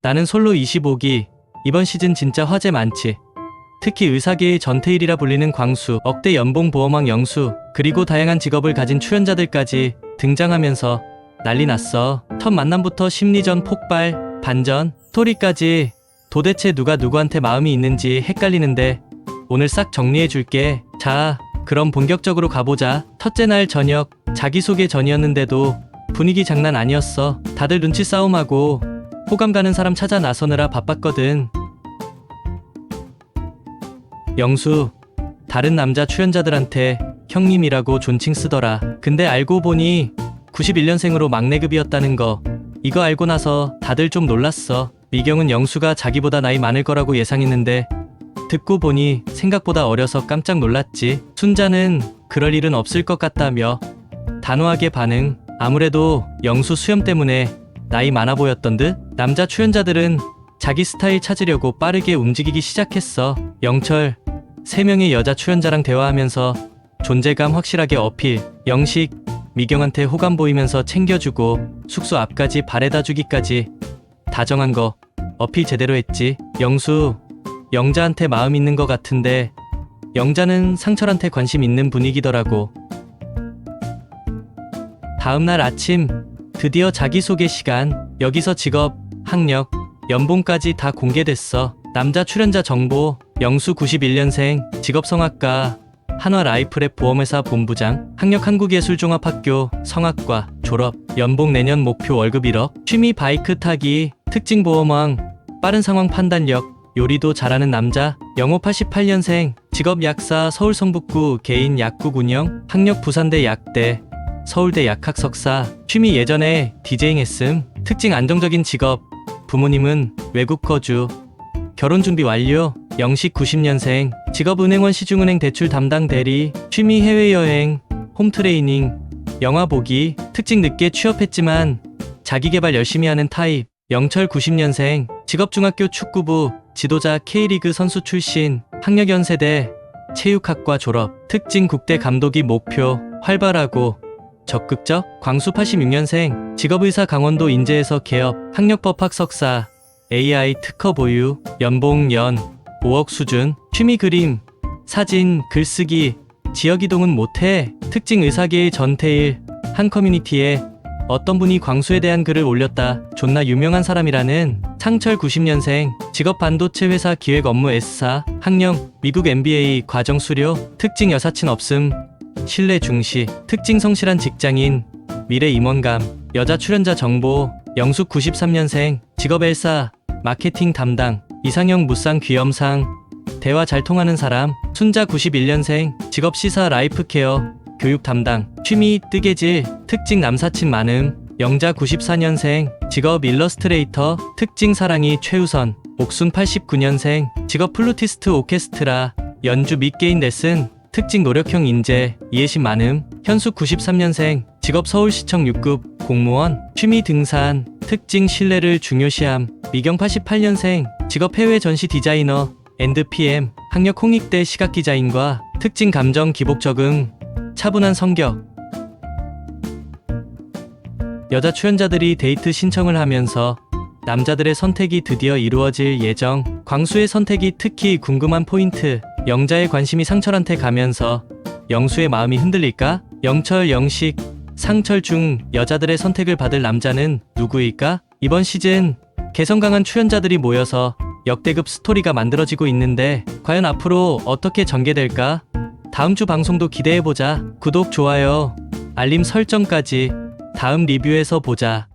나는 솔로 25기. 이번 시즌 진짜 화제 많지. 특히 의사계의 전태일이라 불리는 광수, 억대 연봉 보험왕 영수, 그리고 다양한 직업을 가진 출연자들까지 등장하면서 난리 났어. 첫 만남부터 심리전 폭발, 반전, 스토리까지 도대체 누가 누구한테 마음이 있는지 헷갈리는데 오늘 싹 정리해 줄게. 자, 그럼 본격적으로 가보자. 첫째 날 저녁, 자기소개 전이었는데도 분위기 장난 아니었어. 다들 눈치 싸움하고 호감 가는 사람 찾아 나서느라 바빴거든. 영수, 다른 남자 출연자들한테 형님이라고 존칭 쓰더라. 근데 알고 보니 91년생으로 막내급이었다는 거. 이거 알고 나서 다들 좀 놀랐어. 미경은 영수가 자기보다 나이 많을 거라고 예상했는데 듣고 보니 생각보다 어려서 깜짝 놀랐지. 순자는 그럴 일은 없을 것 같다며 단호하게 반응. 아무래도 영수 수염 때문에 나이 많아 보였던 듯. 남자 출연자들은 자기 스타일 찾으려고 빠르게 움직이기 시작했어. 영철, 세 명의 여자 출연자랑 대화하면서 존재감 확실하게 어필. 영식, 미경한테 호감 보이면서 챙겨주고 숙소 앞까지 바래다 주기까지 다정한 거 어필 제대로 했지. 영수, 영자한테 마음 있는 것 같은데 영자는 상철한테 관심 있는 분위기더라고. 다음날 아침 드디어 자기소개 시간. 여기서 직업, 학력, 연봉까지 다 공개됐어. 남자 출연자 정보, 영수 91년생, 직업 성악가, 한화 라이프랩 보험회사 본부장, 학력 한국예술종합학교, 성악과, 졸업, 연봉 내년 목표 월급 1억, 취미 바이크 타기, 특징 보험왕, 빠른 상황 판단력, 요리도 잘하는 남자, 영호 88년생, 직업 약사, 서울 성북구 개인 약국 운영, 학력 부산대 약대, 서울대 약학 석사, 취미 예전에 디제잉 했음, 특징 안정적인 직업, 부모님은 외국 거주, 결혼 준비 완료, 영식 90년생, 직업 은행원 시중은행 대출 담당 대리, 취미 해외여행, 홈트레이닝, 영화 보기, 특징 늦게 취업했지만 자기개발 열심히 하는 타입, 영철 90년생, 직업 중학교 축구부, 지도자 K리그 선수 출신, 학력 연세대, 체육학과 졸업, 특징 국대 감독이 목표, 활발하고 적극적, 광수 86년생, 직업의사 강원도 인재에서 개업, 학력법학 석사, AI 특허 보유, 연봉 연 5억 수준, 취미 그림, 사진, 글쓰기, 지역 이동은 못해, 특징 의사계의 전태일, 한 커뮤니티에 어떤 분이 광수에 대한 글을 올렸다. 존나 유명한 사람이라는 창철 90년생, 직업 반도체 회사 기획 업무 S사, 학령, 미국 MBA 과정 수료, 특징 여사친 없음, 신뢰 중시, 특징 성실한 직장인, 미래 임원감, 여자 출연자 정보, 영숙 93년생, 직업 엘사, 마케팅 담당, 이상형 무쌍 귀염상, 대화 잘 통하는 사람, 순자 91년생, 직업 시사 라이프 케어, 교육 담당, 취미 뜨개질, 특징 남사친 많음, 영자 94년생, 직업 일러스트레이터, 특징 사랑이 최우선, 옥순 89년생, 직업 플루티스트 오케스트라, 연주 및 게임 레슨, 특징 노력형 인재, 이해심 많음, 현숙 93년생, 직업 서울시청 6급, 공무원, 취미 등산, 특징 신뢰를 중요시함, 미경 88년생, 직업 해외 전시 디자이너, 엔드PM, 학력 홍익대 시각디자인과 특징 감정 기복 적응, 차분한 성격. 여자 출연자들이 데이트 신청을 하면서 남자들의 선택이 드디어 이루어질 예정. 광수의 선택이 특히 궁금한 포인트. 영자의 관심이 상철한테 가면서 영수의 마음이 흔들릴까? 영철, 영식, 상철 중 여자들의 선택을 받을 남자는 누구일까? 이번 시즌 개성 강한 출연자들이 모여서 역대급 스토리가 만들어지고 있는데 과연 앞으로 어떻게 전개될까? 다음 주 방송도 기대해보자. 구독, 좋아요, 알림 설정까지 다음 리뷰에서 보자.